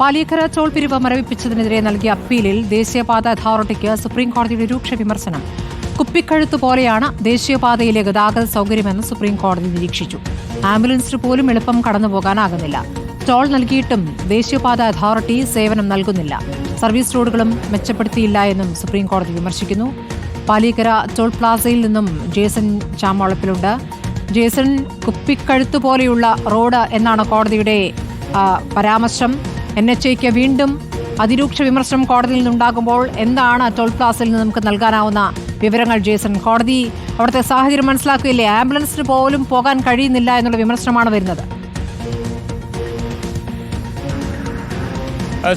Paliyekkara toll പിരിവ് മരവിപ്പിച്ചതിനെതിരെ നൽകിയ അപ്പീലിൽ ദേശീയപാത അതോറിറ്റിക്ക് സുപ്രീംകോടതിയുടെ രൂക്ഷ വിമർശനം. കുപ്പിക്കഴുത്ത് പോലെയാണ് ദേശീയപാതയിലെ ഗതാഗത സൗകര്യമെന്ന് സുപ്രീംകോടതി നിരീക്ഷിച്ചു. ആംബുലൻസിന് പോലും എളുപ്പം കടന്നുപോകാനാകുന്നില്ല. ടോൾ നൽകിയിട്ടും ദേശീയപാത അതോറിറ്റി സേവനം നൽകുന്നില്ല. സർവീസ് റോഡുകളും മെച്ചപ്പെടുത്തിയില്ല എന്നും സുപ്രീംകോടതി വിമർശിക്കുന്നു. പാലിയക്കര ടോൾ പ്ലാസയിൽ നിന്നും ജേസൺ ചാമോളപ്പിലുണ്ട് ജേസൺ കുപ്പിക്കഴുത്ത് പോലെയുള്ള റോഡ് എന്നാണ് കോടതിയുടെ പരാമർശം. എൻ എച്ച് ഐക്ക് വീണ്ടും അതിരൂക്ഷ വിമർശനം കോടതിയിൽ നിന്നുണ്ടാകുമ്പോൾ എന്താണ് ടോൾ പ്ലാസിൽ നിന്ന് നമുക്ക് നൽകാനാവുന്ന വിവരങ്ങൾ ജേസൺ? കോടതി അവിടുത്തെ സാഹചര്യം മനസ്സിലാക്കുകയില്ലേ? ആംബുലൻസിന് പോലും പോകാൻ കഴിയുന്നില്ല എന്നുള്ള വിമർശനമാണ് വരുന്നത്.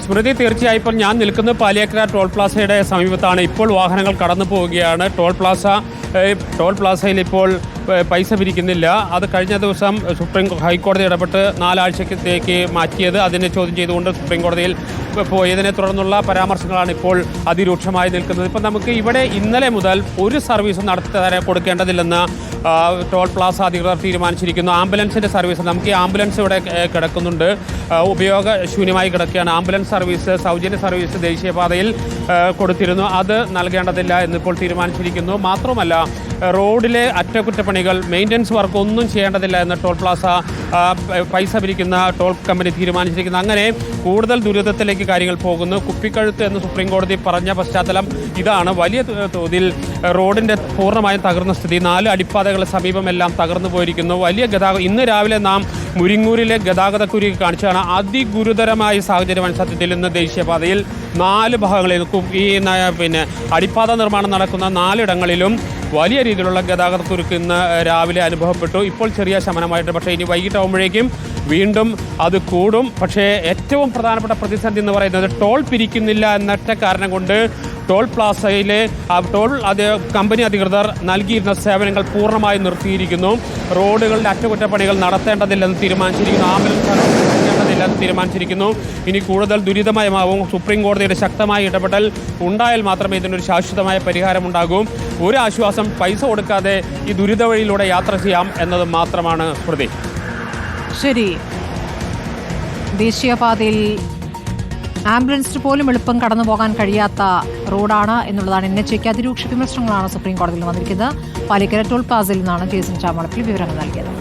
സ്മൃതി തീർച്ചയായും ഇപ്പോൾ ഞാൻ നിൽക്കുന്നത് പാലിയക്കര ടോൾ പ്ലാസയുടെ സമീപത്താണ്. ഇപ്പോൾ വാഹനങ്ങൾ കടന്നു പോവുകയാണ് ടോൾ പ്ലാസ ടോൾ പ്ലാസയിൽ ഇപ്പോൾ പൈസ പിരിക്കുന്നില്ല. അത് കഴിഞ്ഞ ദിവസം സുപ്രീം ഹൈക്കോടതി ഇടപെട്ട് നാലാഴ്ചത്തേക്ക് മാറ്റിയത്. അതിനെ ചോദ്യം ചെയ്തുകൊണ്ട് സുപ്രീം കോടതിയിൽ പോയതിനെ തുടർന്നുള്ള പരാമർശങ്ങളാണ് ഇപ്പോൾ അതിരൂക്ഷമായി നിൽക്കുന്നത്. ഇപ്പം നമുക്ക് ഇവിടെ ഇന്നലെ മുതൽ ഒരു സർവീസും നടത്തി കൊടുക്കേണ്ടതില്ലെന്ന് ടോൾ പ്ലാസ അധികൃതർ തീരുമാനിച്ചിരിക്കുന്നു. ആംബുലൻസിന്റെ സർവീസ് നമുക്ക് ഈ ആംബുലൻസ് ഇവിടെ കിടക്കുന്നുണ്ട്. ഉപയോഗശൂന്യമായി കിടക്കുകയാണ്. ആംബുലൻസ് സർവീസ് സൗജന്യ സർവീസ് ദേശീയപാതയിൽ കൊടുത്തിരുന്നു. അത് നൽകേണ്ടതില്ല എന്നിപ്പോൾ തീരുമാനിച്ചിരിക്കുന്നു. മാത്രമല്ല റോഡിലെ അറ്റകുറ്റപ്പണികൾ മെയിന്റനൻസ് വർക്ക് ഒന്നും ചെയ്യേണ്ടതില്ല എന്ന് ടോൾ പ്ലാസ പൈസ പിരിക്കുന്ന ടോൾ കമ്പനി തീരുമാനിച്ചിരിക്കുന്നു. അങ്ങനെ കൂടുതൽ ദുരിതത്തിലേക്ക് കാര്യങ്ങൾ പോകുന്നു. കുപ്പിക്കഴുത്ത് എന്ന് സുപ്രീം കോടതി പറഞ്ഞ പശ്ചാത്തലം ഇതാണ്. വലിയ തോതിൽ റോഡിന്റെ പൂർണമായും തകർന്ന സ്ഥിതി. നാല് അടിപ്പാതകൾ സമീപമെല്ലാം തകർന്നു പോയിരിക്കുന്നു. വലിയ ഗതാഗതം ഇന്ന് രാവിലെ നാം മുരിങ്ങൂരിലെ ഗതാഗതക്കുരുക്ക് കാണിച്ചാണ് അതിഗുരുതരമായ സാഹചര്യമാണ് സത്യത്തിൽ ഇന്ന് ദേശീയപാതയിൽ. നാല് ഭാഗങ്ങളിൽ ഈ പിന്നെ അടിപ്പാത നിർമ്മാണം നടക്കുന്ന നാലിടങ്ങളിലും വലിയ രീതിയിലുള്ള ഗതാഗത കുരുക്ക് ഇന്ന് രാവിലെ അനുഭവപ്പെട്ടു. ഇപ്പോൾ ചെറിയ ശമനമായിട്ട് പക്ഷേ ഇനി വൈകിട്ടാവുമ്പോഴേക്കും വീണ്ടും അത് കൂടും. പക്ഷേ ഏറ്റവും പ്രധാനപ്പെട്ട പ്രതിസന്ധി എന്ന് പറയുന്നത് ടോൾ പിരിക്കുന്നില്ല എന്നൊറ്റ കാരണം കൊണ്ട് ടോൾ പ്ലാസയിലെ ടോൾ അത് കമ്പനി അധികൃതർ നൽകിയിരുന്ന സേവനങ്ങൾ പൂർണമായി നിർത്തിയിരിക്കുന്നു. റോഡുകളുടെ അറ്റകുറ്റപ്പണികൾ നടത്തേണ്ടതില്ലെന്ന് തീരുമാനിച്ചിരിക്കുന്നു. ആംബുലൻസ് നടത്തേണ്ടതില്ലെന്ന് തീരുമാനിച്ചിരിക്കുന്നു. ഇനി കൂടുതൽ ദുരിതമയമാവും സുപ്രീം കോടതിയുടെ ശക്തമായ ഇടപെടൽ ഉണ്ടായാൽ മാത്രമേ ഇതിനൊരു ശാശ്വതമായ പരിഹാരമുണ്ടാകൂ. ഒരു ആശ്വാസം പൈസ കൊടുക്കാതെ ഈ ദുരിത വഴിയിലൂടെ യാത്ര ചെയ്യാം എന്നത് മാത്രമാണ് പ്രതി. ശരി. ദേശീയപാതയിൽ ആംബുലൻസിന് പോലും എളുപ്പം കടന്നു പോകാൻ കഴിയാത്ത റോഡാണ് എന്നുള്ളതാണ് എൻ എച്ച് അതിരൂക്ഷ വിമർശനങ്ങളാണ് സുപ്രീം കോടതിയിൽ വന്നിരിക്കുന്നത്. പാലിക്കര ടോൾ പ്ലാസയിൽ നിന്നാണ് ജേസൻ ചാമളപ്പിൽ വിവരങ്ങൾ നൽകിയത്.